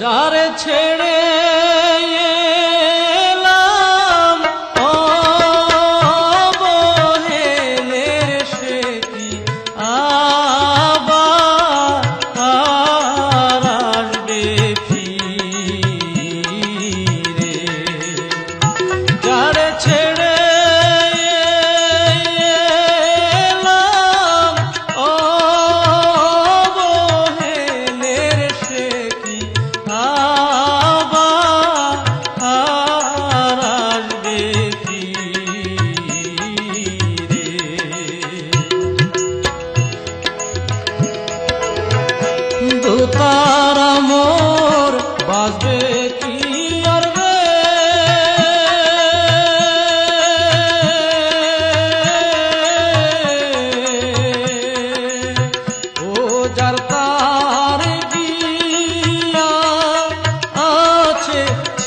যারে ছেড়ে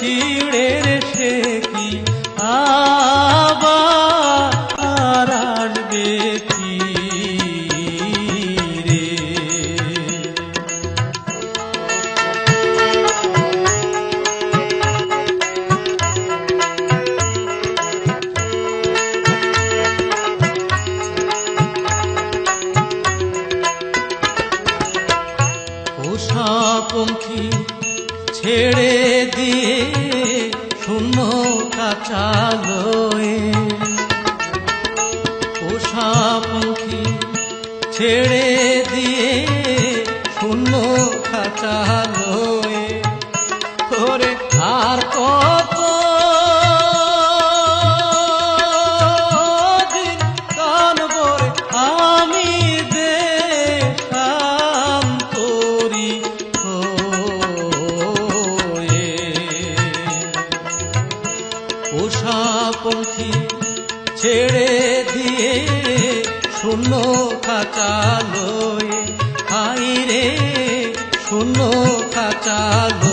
ছিড়ে রে সে কি? আবার আসবে ফিরে পোষা পঙ্খী ছেড়ে দিয়ে শূন্য কাচালয়ে। পোষা পাখি ছেড়ে দিয়ে শূন্য খাঁচালোয়ে ছেড়ে দিয়ে শূন্য খাঁচালোয়। হাই রে শূন্য খাঁচালোয়।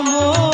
ছিল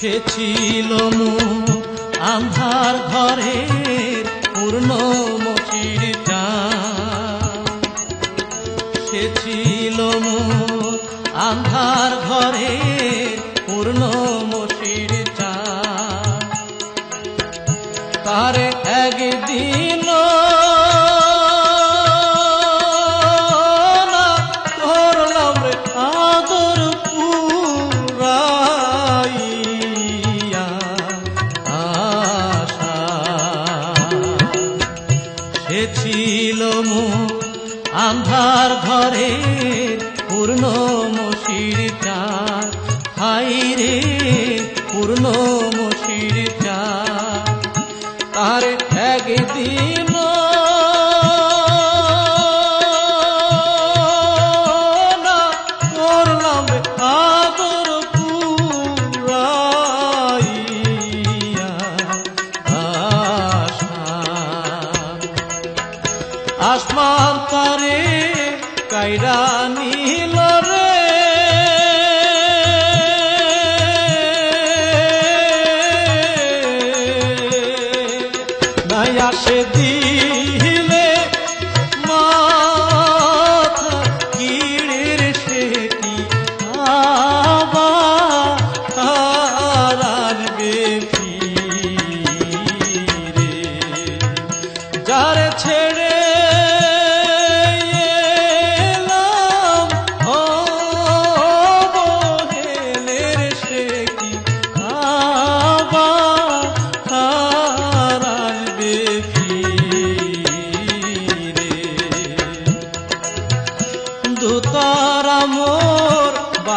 সে ছিল আন্ধার ঘরে পূর্ণ মচির সে ছিল আন্ধার ঘরে পূর্ণ মচির তার একদিন আন্ধার ঘরে পূর্ণ মশির চার হাই রে পূর্ণ মশির চার তার একদিন আসমান কাইরা নীল রে। নাই আসে দিন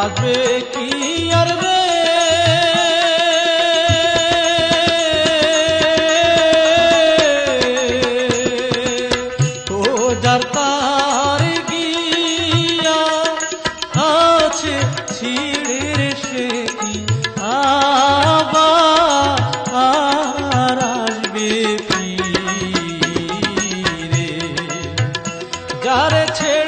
থাকবে কি আর রে ও যার তার গিয়া আছে ছিড়ে সে কি আবার আসবে কি রে যার ছে